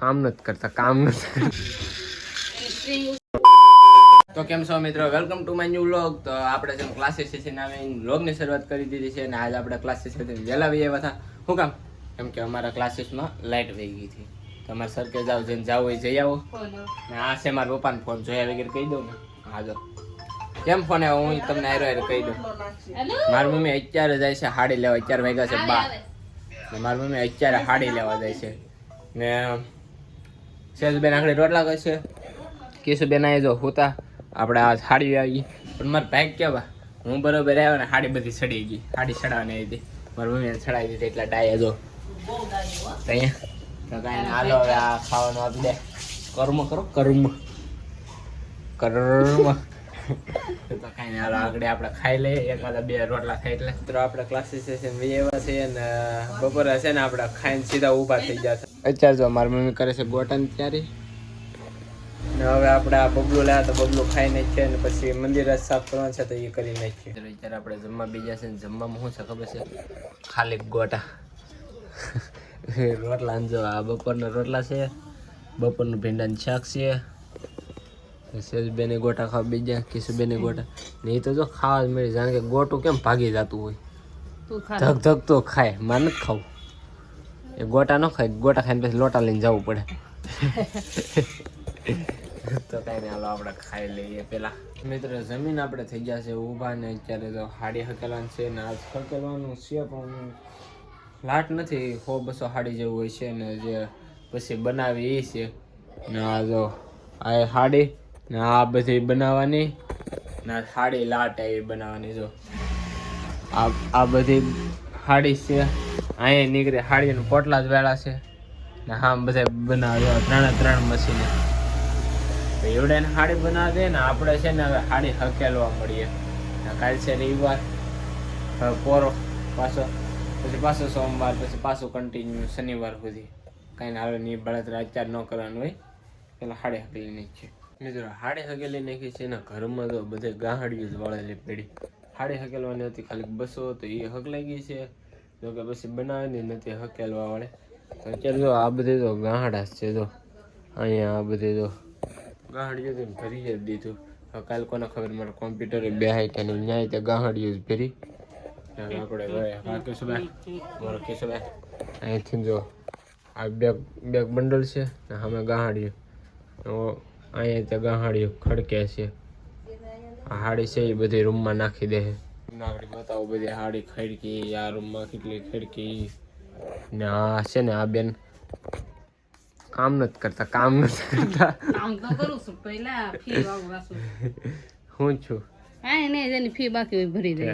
કામ નથી કરતા, કામ નથી તો કેમ છો મિત્રો? Welcome to my new vlog તો આપણે જેમ ક્લાસીસ છે નામે વ્લોગની શરૂઆત કરી દીધી છે અને આજ આપણે ક્લાસીસ વહેલા વહી આવ્યા હતા. શું કામ? કેમ કે અમારા ક્લાસીસમાં લાઇટ વહી ગઈ હતી. તમારે સરકે જાવ જેને જાવ હોય જઈ આવો. ને આ છે મારા પપ્પાને ફોન જોયા વગર કહી દઉં ને. હા, જો. કેમ ફોન આવ્યો? હું તમને આયરો આયરો કહી દઉં. મારી મમ્મી અત્યારે જાય છે હાડી લેવા, અત્યારે વાગ્યા છે બાર. મારી મમ્મી અત્યારે હાડી લેવા જાય છે. ને સેજબેન આખડી રોટલા કરશે કેશુબેન આવી જો હોતા. આપણે આ સાડી આવી. પણ મારે ભાઈ કેવા? હું બરોબર આવ્યો ને સાડી બધી સડી ગઈ. હાડી સડાવવાની આવી હતી. મારી મમ્મીને સડાવી દીધી એટલા ડાયા જો. અહીંયા. તો કાંઈ હાલો હવે આ ખાવાનું આપી દે. કર્મ કરો કર્મ. કર્મ. તો કાંઈ નહીં આગળ આપણે ખાઈ લઈએ. એકાદા બે રોટલા ખાઈ એટલે તો આપણે ક્લાસીસ સેશન એવા છે ને બપોરે છે ને આપણે ખાઈને સીધા ઊભા થઈ જશે છે. અત્યારે જો મારી મમ્મી કરે છે ગોટન તૈયારી. ને હવે આપણે આ બબલું લાવ્યા તો બબલું ખાઈ નાખીએ ને પછી મંદિર જ સાફ કરવાનું છે તો એ કરી નાખીએ. અત્યારે આપણે જમવા બીજા છે ને જમવામાં શું છે ખબર છે? ખાલી ગોટા. રોટલા જો આ બપોરના રોટલા છે બપોરનું ભીંડાનું શાક છે સેજબેને ગોટા ખાવા બીજા કિશુબેને ગોટા? નહીં તો જો ખાવા જ મળે જાણે કે ગોટું કેમ ભાગી જતું હોય? ધક ધક તો ખાય માન નથી ખાવું. એ ગોટા ન ખાય ગોટા ખાઈને પછી લોટા લઈને જવું પડે. તો કાંઈ નહીં હાલો આપણે ખાઈ લઈએ પેલા. મિત્રો જમીન આપણે થઈ ગયા છે ઊભા ને અત્યારે તો હાડી હકેલવાનું છે ને આજ હકેલવાનું છે પણ લાટ નથી. સો બસો હાડી જેવું હોય છે ને જે પછી બનાવી એ છે. ને આ જો આ હાડી. ને આ બધી બનાવવાની? ના સાડી લાટ એવી બનાવવાની જો. આ આ બધી હાડી છે. અહીંયા નીકળે હાડીના પોટલા જ વેળા છે. ને હા બધા બનાવ્યો ત્રણે ત્રણ મશીને. એવડે એવડે હાડી બનાવી દે ને આપણે છે ને હવે હાડી હકેલવા મળીએ. ને કાલ છે રવિવાર હવે પોરો પાછો પછી પાછો સોમવાર પછી પાછું કન્ટિન્યુ શનિવાર સુધી. કાંઈ હાલની બળતરા અત્યારે ન કરવાનું હોય. પેલા હાડી હકેલી નાખીએ મિત્રો, હાડી હકેલી નાખી છે એના ઘરમાં તો બધે ગાહડીઓ જ વળેલી પેઢી હાડી હકેલવાની હતી ખાલી બસો, તો એ હકલાઈ ગઈ છે. જો કે પછી બનાવેલી નથી હકેલવા વાળે. તો અત્યારે જો આ બધી તો ગાહડા છે જો. અહીંયા આ બધી તો ગાહડીઓ ભરી જ દીધું. હવે કાલ કોને ખબર, મારે કોમ્પ્યુટરે બેહાય કે નહીં ન્યાય તે ગાહડીઓ જ ભરી. આપણે કેશુભાઈ. મારો કેશુભાઈ. અહીંથી જો આ બેગ બેગ બંડલ છે ને સામે ગાહડીઓ. અહીંયા ત્યાં ગાહડીઓ ખડકે છે. આ હાડી છે એ બધી રૂમમાં નાખી દે નાગડી બતાવો બધી હાડી ખડકી આ રૂમમાં કેટલી ખડકી. ને આ છે ને આ બેન કામ નથી કરતા કામ નથી કરતા. કામ તો કરું છું પહેલા ફી વાગવા હું છું? હા એને જેની ફી બાકી હોય ભરી દે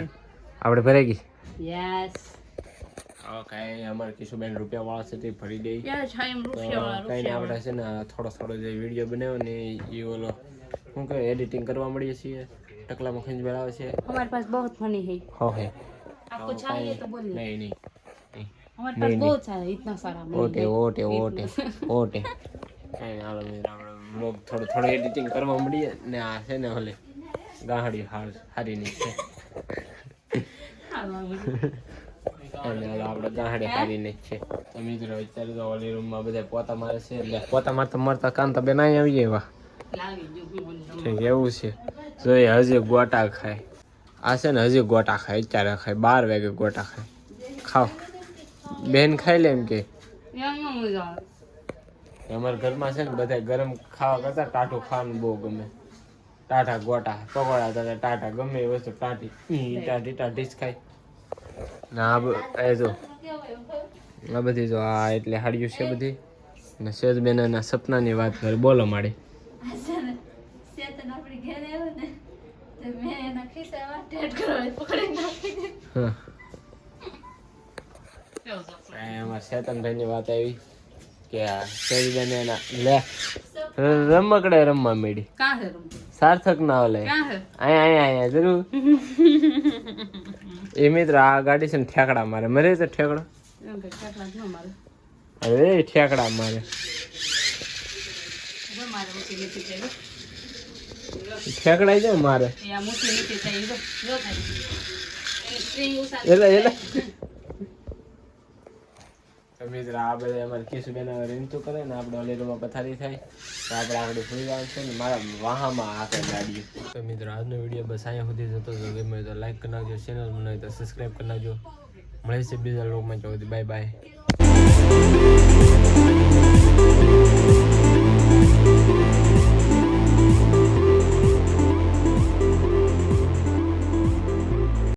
આપણે ભરાઈ ગઈ? યસ ઓકે અમારે કિશુબેન રૂપિયા વાળા છે તે ભરી દઈ યસ હા એમ તો રૂપિયા કઈ નહીં આપણે છે ને થોડો થોડો જે વિડીયો બનાવ્યો ને એ ઓલો શું કહે એડિટિંગ કરવા મળીએ છીએ ટકલામાં ખંજબેલ આવે છે हमारे पास बहुत फनी है હો હે आपको चाहिए तो बोलिए નહીં નહીં हमारे पास बहुत सारा है इतना सारा नहीं ઓટે ઓટે ઓટે ઓટે કઈ નહીં હાલો મિત્રો આપણે બ્લોગ થોડું થોડું એડિટિંગ કરવા મળીએ ને આ છે ને ઓલે ગાહડી હાર હારી ની છે અને હાલ આપણે ગાંહડે હારીને છે. તો મિત્રો અત્યારે તો બધા પોતા મારે છે એટલે. પોતા મારતા મરતા કાન તો બેન આવી એવા. એવું છે. જોઈએ હજી ગોટા ખાય. આ છે ને હજી ગોટા ખાય અત્યારે ખાય. બાર વાગે ગોટા ખાય. ખાવ બેન ખાઈ લે એમ કે. અમારા ઘરમાં છે ને બધા ગરમ ખાવા કરતા ટાટું ખાવાનું બહુ ગમે. ટાટા ગોટા પકોડા ટાટા ગમે એ વસ્તુ ટાટી ટાટી ટાટી જ ખાય. ના એ જો. આ બધી જો આ એટલે હાડ્યું છે બધી. ને સેજ બેનના સપનાની વાત કરી. બોલો માડી એમાં શેતનભાઈની વાત આવી કે આ સેજબેન એના લે. રમકડે રમવા મેડી. સાર્થક ના ઓલે અહીંયા અહીંયા અહીંયા જરૂર. એ મિત્ર આ ગાડી છે ને ઠેકડા મારે. મરે છે ઠેકડો? અરે ઠેકડા મારે. ઠેકડાઈ જાય મારે? એટલે એટલે. મિત્રો, આ બધા અમારે કેશુબેન રીમતું કરે ને આપણે ઓલેરોમાં પથારી થાય. તો આપણે આગળ સુઈ જવાનું ને મારા વાહામાં આખે ગાડી તો મિત્ર, આજનો વીડિયો બસ અહીંયા સુધી જતો તો ગમે તો લાઈક કરી નાખજો ચેનલ બનાવી તો સબસ્ક્રાઈબ કરી નાખજો. મળે છે બીજા લોકમાં તો બાય બાય